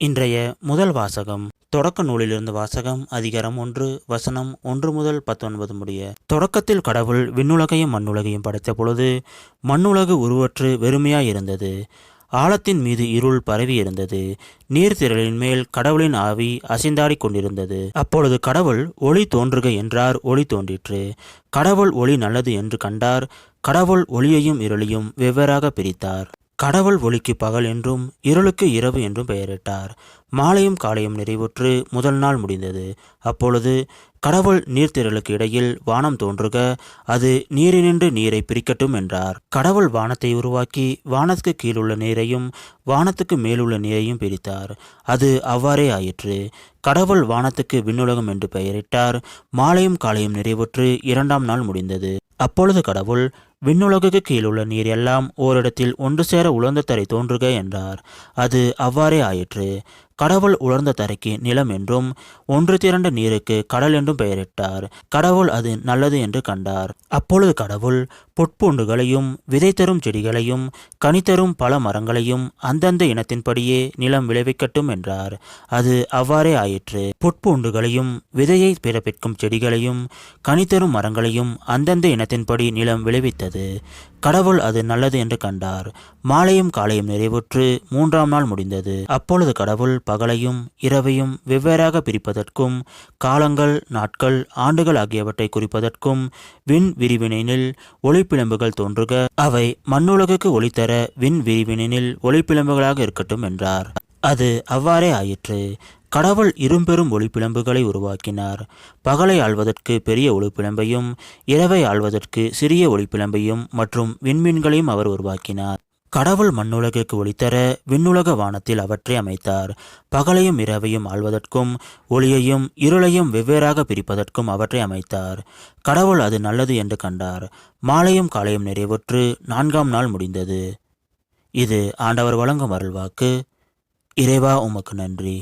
இன்றைய முதல் வாசகம் தொடக்க நூலிலிருந்து வாசகம் அதிகாரம் ஒன்று வசனம் ஒன்று முதல் பத்தொன்பது முடிய. தொடக்கத்தில் கடவுள் விண்ணுலகையும் மண்ணுலகையும் படைத்த பொழுது மண்ணுலகு உருவற்று வெறுமையாயிருந்தது. ஆழத்தின் மீது இருள் பரவி இருந்தது நீர்த்திரளின் மேல் கடவுளின் ஆவி அசைந்தாடிக் கொண்டிருந்தது. அப்பொழுது கடவுள் ஒளி தோன்றுக என்றார் ஒளி தோன்றிற்று. கடவுள் ஒளி நல்லது என்று கண்டார் கடவுள் ஒளியையும் இருளையும் வெவ்வேறாக பிரித்தார். கடவுள் ஒளிக்கு பகல் என்றும் இருளுக்கு இரவு என்றும் பெயரிட்டார். மாலையும் காலையும் நிறைவுற்று முதல் நாள் முடிந்தது. அப்பொழுது கடவுள் நீர்த்திரளுக்கு இடையில் வானம் தோன்றுக அது நீரினின்று நீரை பிரிக்கட்டும் என்றார். கடவுள் வானத்தை உருவாக்கி வானத்துக்கு கீழுள்ள நீரையும் வானத்துக்கு மேலுள்ள நீரையும் பிரித்தார். அது அவ்வாறே ஆயிற்று. கடவுள் வானத்துக்கு விண்ணுலகம் என்று பெயரிட்டார். மாலையும் காலையும் நிறைவுற்று இரண்டாம் நாள் முடிந்தது. அப்பொழுது கடவுள் விண்ணுலகுக்கு கீழுள்ள நீர் எல்லாம் ஓரிடத்தில் ஒன்று சேர உலர்ந்த தரை தோன்றுக என்றார். அது அவ்வாறே ஆயிற்று. கடவுள் உலர்ந்த தரைக்கு நிலம் என்றும் ஒன்று திரண்ட நீருக்கு கடல் என்றும் பெயரிட்டார். கடவுள் அது நல்லது என்று கண்டார். அப்பொழுது கடவுள் புட்பூண்டுகளையும் விதை தரும் செடிகளையும் கனித்தரும் பல மரங்களையும் அந்தந்த இனத்தின்படியே நிலம் விளைவிக்கட்டும் என்றார். அது அவ்வாறே ஆயிற்று. புட்பூண்டுகளையும் விதையை பிறப்பிக்கும் செடிகளையும் கனித்தரும் மரங்களையும் அந்தந்த இனத்தின்படி நிலம் விளைவித்தது. கடவுள் அது நல்லது என்று கண்டார். மாலையும் காலையும் நிறைவுற்று மூன்றாம் நாள் முடிந்தது. அப்பொழுது கடவுள் பகலையும் இரவையும் வெவ்வேறாக பிரிப்பதற்கும் காலங்கள் நாட்கள் ஆண்டுகள் ஆகியவற்றை குறிப்பதற்கும் விண் விரிவினில் ஒளிப்பிழம்புகள் தோன்றுக அவை மண்ணுலகுக்கு ஒளித்தர விண் விரிவினில் ஒளிப்பிழம்புகளாக இருக்கட்டும் என்றார். அது அவ்வாறே ஆயிற்று. கடவுள் இரும்பெரும் ஒளிப்பிழம்புகளை உருவாக்கினார். பகலை ஆள்வதற்கு பெரிய ஒளிப்பிழம்பையும் இரவை ஆள்வதற்கு சிறிய ஒளிப்பிழம்பையும் மற்றும் விண்மீன்களையும் அவர் உருவாக்கினார். கடவுள் மண்ணுலகுக்கு ஒளித்தர விண்ணுலக வானத்தில் அவற்றை அமைத்தார். பகலையும் இரவையும் ஆள்வதற்கும் ஒளியையும் இருளையும் வெவ்வேறாக பிரிப்பதற்கும் அவற்றை அமைத்தார். கடவுள் அது நல்லது என்று கண்டார். மாலையும் காலையும் நிறைவுற்று நான்காம் நாள் முடிந்தது. இது ஆண்டவர் வழங்கும் அருள்வாக்கு. இறைவா உமக்கு நன்றி.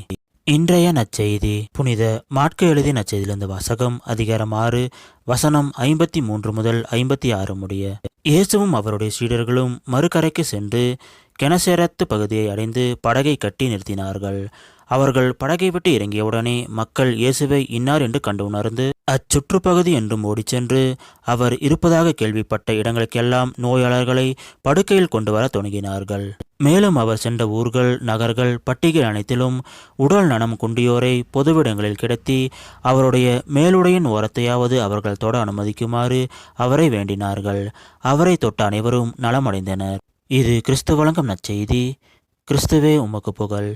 இன்றைய நற்செய்தி. புனித மாட்கு எழுதிய நற்செய்தியிலிருந்து வாசகம் அதிகாரம் ஆறு வசனம் ஐம்பத்தி மூன்று முதல் ஐம்பத்தி ஆறு முடிய. இயேசுவும் அவருடைய சீடர்களும் மறுகரைக்கு சென்று கெனசேரத்து பகுதியை அடைந்து படகை கட்டி நிறுத்தினார்கள். அவர்கள் படகை விட்டு இறங்கியவுடனே மக்கள் இயேசுவை இன்னார் என்று கண்டு உணர்ந்து அச்சுற்றுப்பகுதி என்றும் ஓடிச் சென்று அவர் இருப்பதாக கேள்விப்பட்ட இடங்களுக்கெல்லாம் நோயாளர்களை படுக்கையில் கொண்டு வர தொடங்கினார்கள். மேலும் அவர் சென்ற ஊர்கள் நகர்கள் பட்டிகள் அனைத்திலும் உடல் நலம் குண்டியோரை பொதுவிடங்களில் கிடத்தி அவருடைய மேலுடையின் ஓரத்தையாவது அவர்கள் தொட அனுமதிக்குமாறு அவரை வேண்டினார்கள். அவரை தொட்ட அனைவரும் நலமடைந்தனர். இது கிறிஸ்து வழங்கும் நற்செய்தி. கிறிஸ்துவே உமக்கு புகழ்.